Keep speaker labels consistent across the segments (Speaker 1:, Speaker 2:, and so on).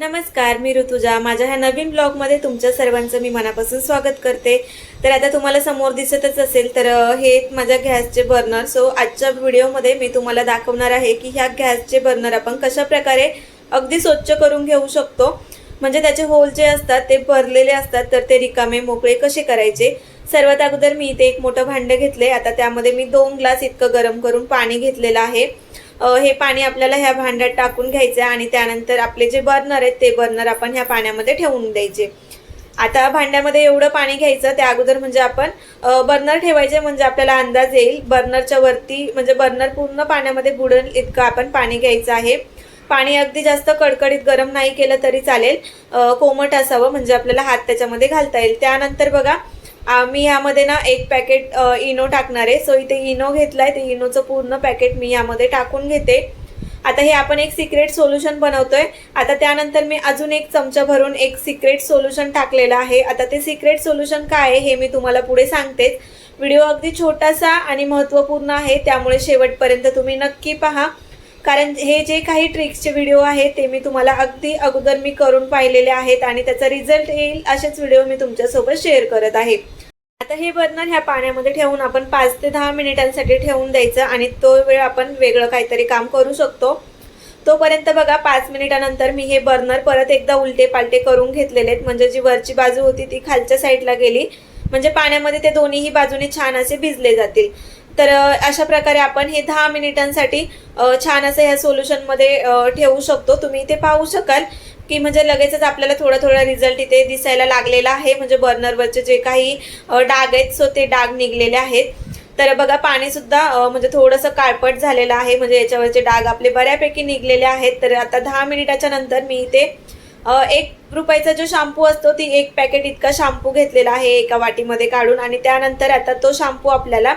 Speaker 1: नमस्कार मी ऋतुजा. माझ्या ह्या नवीन ब्लॉगमध्ये तुमच्या सर्वांचं मी मनापासून स्वागत करते. तर आता तुम्हाला समोर दिसतच असेल तर हे माझ्या गॅसचे बर्नर. सो आजच्या व्हिडिओमध्ये मी तुम्हाला दाखवणार आहे की ह्या गॅसचे बर्नर आपण कशा प्रकारे अगदी स्वच्छ करून घेऊ शकतो. म्हणजे त्याचे होल जे असतात ते भरलेले असतात तर ते रिकामे मोकळे कसे करायचे? सर्वात अगोदर मी इथे एक मोठं भांडं घेतले आता त्यामध्ये मी दोन ग्लास इतकं गरम करून पाणी घेतलेलं आहे. हे पाणी आपल्याला ह्या भांड्यात टाकून घ्यायचं आहे आणि त्यानंतर आपले जे बर्नर आहेत ते बर्नर आपण ह्या पाण्यामध्ये ठेवून द्यायचे. आता भांड्यामध्ये एवढं पाणी घ्यायचं त्या अगोदर म्हणजे आपण बर्नर ठेवायचे म्हणजे आपल्याला अंदाज येईल. बर्नरच्या वरती म्हणजे बर्नर पूर्ण पाण्यामध्ये बुडेल इतकं आपण पाणी घ्यायचं आहे. पाणी अगदी जास्त कडकडीत गरम नाही केलं तरी चालेल. कोमट असावं म्हणजे आपल्याला हात त्याच्यामध्ये घालता येईल. त्यानंतर बघा मी यामध्ये ना एक पॅकेट इनो टाकणार आहे. सो इथे इनो घेतलाय. ते इनोचं पूर्ण पॅकेट मी यामध्ये टाकून घेते. आता हे आपण एक सिक्रेट सोल्युशन बनवतोय. आता त्यानंतर मी अजून एक चमचा भरून एक सिक्रेट सोल्युशन टाकलेलं आहे. आता ते सिक्रेट सोल्युशन काय आहे हे मी तुम्हाला पुढे सांगतेच. व्हिडिओ अगदी छोटासा आणि महत्त्वपूर्ण आहे. त्यामुळे शेवटपर्यंत तुम्ही नक्की पहा. कारण हे जे काही ट्रिक्सचे व्हिडिओ आहेत ते मी तुम्हाला अगदी अगोदर मी करून पाहिलेले आहेत आणि त्याचा रिझल्ट येईल असेच व्हिडिओ मी तुमच्यासोबत शेअर करत आहे. आता हे बर्नर ह्या पाण्यामध्ये ठेवून आपण पाच ते दहा मिनिटांसाठी ठेवून द्यायचं आणि तो वेळ आपण वेगळं काहीतरी काम करू शकतो. तोपर्यंत बघा पाच मिनिटानंतर मी हे बर्नर परत एकदा उलटे पालटे करून घेतलेले आहेत. म्हणजे जी वरची बाजू होती ती खालच्या साईडला गेली. म्हणजे पाण्यामध्ये ते दोन्हीही बाजूने छान असे भिजले जातील. तर अशा प्रकारे आपण हे दहा मिनिटांसाठी छान असं ह्या सोल्युशनमध्ये ठेवू शकतो. तुम्ही इथे पाहू शकाल की म्हणजे लगेचच आपल्याला थोडा थोडा रिझल्ट इथे दिसायला लागलेला आहे. म्हणजे बर्नरवरचे जे काही डाग आहेत सो ते डाग निघलेले आहेत. तर बघा पाणीसुद्धा म्हणजे थोडंसं काळपट झालेलं आहे. म्हणजे याच्यावरचे डाग आपले बऱ्यापैकी निघलेले आहेत. तर आता दहा मिनिटाच्या नंतर मी इथे एक रुपयाचा जो शॅम्पू असतो ती एक पॅकेट इतका शॅम्पू घेतलेला आहे एका वाटीमध्ये काढून. आणि त्यानंतर आता तो शॅम्पू आपल्याला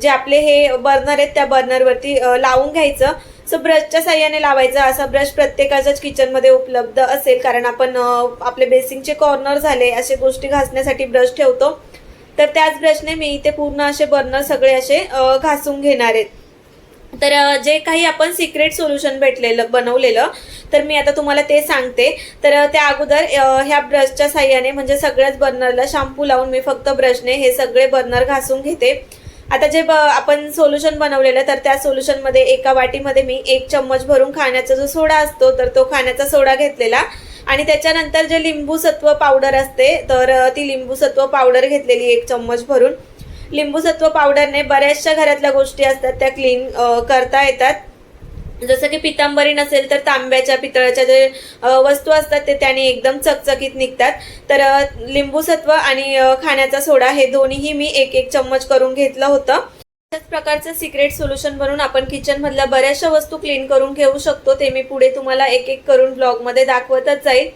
Speaker 1: जे आपले हे बर्नर आहेत त्या बर्नरवरती लावून घ्यायचं. सो ब्रशच्या साह्याने लावायचं. असा ब्रश प्रत्येकाच्याच किचनमध्ये उपलब्ध असेल. कारण आपण आपले बेसिंगचे कॉर्नर झाले असे गोष्टी घासण्यासाठी ब्रश ठेवतो. तर त्याच ब्रशने मी इथे पूर्ण असे बर्नर सगळे असे घासून घेणार आहेत तर जे काही आपण सिक्रेट सोल्युशन भेटलेलं बनवलेलं तर मी आता तुम्हाला ते सांगते. तर त्या अगोदर ह्या ब्रशच्या साह्याने म्हणजे सगळ्याच बर्नरला शॅम्पू लावून मी फक्त ब्रशने हे सगळे बर्नर घासून घेते. आता जे ब आपण सोल्युशन बनवलेलं तर त्या सोल्युशनमध्ये एका वाटीमध्ये मी एक चम्मच भरून खाण्याचा जो सोडा असतो तर तो खाण्याचा सोडा घेतलेला. आणि त्याच्यानंतर जे लिंबू सत्व पावडर असते तर ती लिंबू सत्व पावडर घेतलेली एक चम्मच भरून. लिंबू सत्व पावडरने बऱ्याचशा घरातल्या गोष्टी असतात त्या क्लीन करता येतात. जसं की पितांबरी नसेल तर तांब्याच्या पितळाच्या जे वस्तू असतात ते त्याने एकदम चकचकीत निघतात. तर लिंबूसत्व आणि खाण्याचा सोडा हे दोन्हीही मी एक एक चम्मच करून घेतलं होतं. अशाच प्रकारचं सिक्रेट सोल्युशन बनवून आपण किचनमधल्या बऱ्याचशा वस्तू क्लीन करून घेऊ शकतो. ते मी पुढे तुम्हाला एक एक करून ब्लॉगमध्ये दाखवतच जाईल.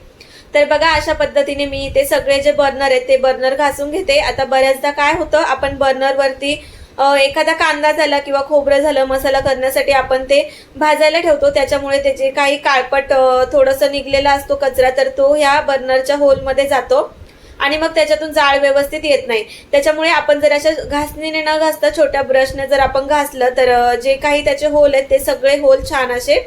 Speaker 1: तर बघा अशा पद्धतीने मी ते सगळे जे बर्नर आहेत ते बर्नर घासून घेते. आता बऱ्याचदा काय होतं आपण बर्नरवरती एखादा कांदा झाला किंवा खोबरं झालं मसाला करण्यासाठी आपण ते भाजायला ठेवतो. त्याच्यामुळे त्याचे काही काळपट थोडंसं निघलेला असतो कचरा तर तो ह्या बर्नरच्या होलमध्ये जातो. आणि मग त्याच्यातून जाळ व्यवस्थित येत नाही. त्याच्यामुळे आपण जर अशा घासणीने न घासता छोट्या ब्रशने जर आपण घासलं तर जे काही त्याचे होल आहेत ते सगळे होल छान असे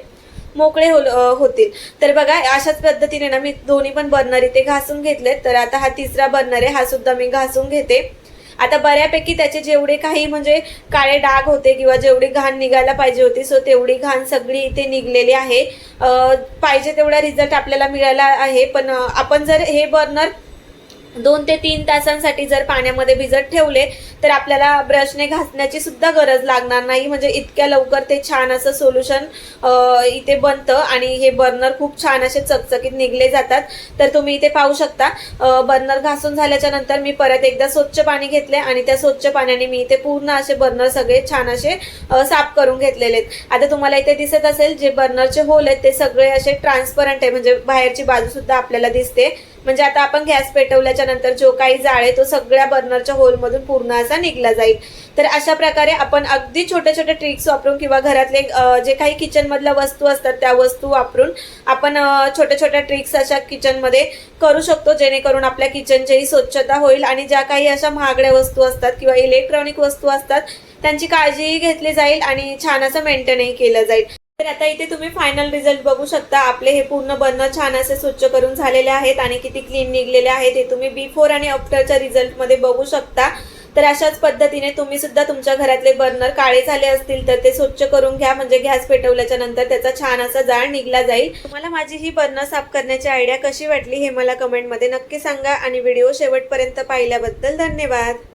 Speaker 1: मोकळे होल होतील. तर बघा अशाच पद्धतीने ना मी दोन्ही पण बर्नर इथे घासून घेतलेत. तर आता हा तिसरा बर्नर आहे हा सुद्धा मी घासून घेते. आता बऱ्यापैकी त्याचे जेवढे काही म्हणजे काळे डाग होते किंवा जेवढी घाण निघायला पाहिजे होती सो तेवढी घाण सगळी इथे निघलेली आहे. पाहिजे तेवढा रिझल्ट आपल्याला मिळाला आहे. पण आपण जर हे बर्नर दोन ते तीन तासांसाठी जर पाण्यामध्ये भिजत ठेवले तर आपल्याला ब्रशने घासण्याची सुद्धा गरज लागणार नाही. म्हणजे इतक्या लवकर ते छान असं सोल्युशन इथे बनतं आणि हे बर्नर खूप छान असे चकचकीत निघले जातात. तर तुम्ही इथे पाहू शकता बर्नर घासून झाल्याच्यानंतर मी परत एकदा स्वच्छ पाणी घेतले आणि त्या स्वच्छ पाण्याने मी इथे पूर्ण असे बर्नर सगळे छान असे साफ करून घेतलेले आहेत. आता तुम्हाला इथे दिसत असेल जे बर्नरचे होल आहेत ते सगळे असे ट्रान्सपरंट आहे. म्हणजे बाहेरची बाजू सुद्धा आपल्याला दिसते. म्हणजे आता आपण गॅस पेटवल्याच्या नंतर जो काही जाळ आहे तो सगळ्या बर्नरच्या होलमधून पूर्ण असा निघला जाईल. तर अशा प्रकारे आपण अगदी छोट्या छोट्या ट्रिक्स वापरून किंवा घरातले जे काही किचन मधल्या वस्तू असतात त्या वस्तू वापरून आपण छोट्या छोट्या ट्रिक्स अशा किचनमध्ये करू शकतो जेणेकरून आपल्या किचनचीही स्वच्छता होईल आणि ज्या काही अशा महागड्या वस्तू असतात किंवा इलेक्ट्रॉनिक वस्तू असतात त्यांची काळजीही घेतली जाईल आणि छान असं मेंटेनही केलं जाईल. तर आता इथे तुम्ही फायनल रिझल्ट बघू शकता. आपले हे पूर्ण बर्नर छान असे स्वच्छ करून झालेले आहेत आणि किती क्लीन निघलेले आहेत हे तुम्ही बिफोर आणि आफ्टरच्या रिझल्टमध्ये बघू शकता. तर अशाच पद्धतीने तुम्ही सुद्धा तुमच्या घरातले बर्नर काळे झाले असतील तर ते स्वच्छ करून घ्या. म्हणजे गॅस पेटवल्याच्या नंतर त्याचा छान असा जाळ निघला जाईल. तुम्हाला माझी ही बर्नर साफ करण्याची आयडिया कशी वाटली हे मला कमेंटमध्ये नक्की सांगा. आणि व्हिडिओ शेवटपर्यंत पाहिल्याबद्दल धन्यवाद.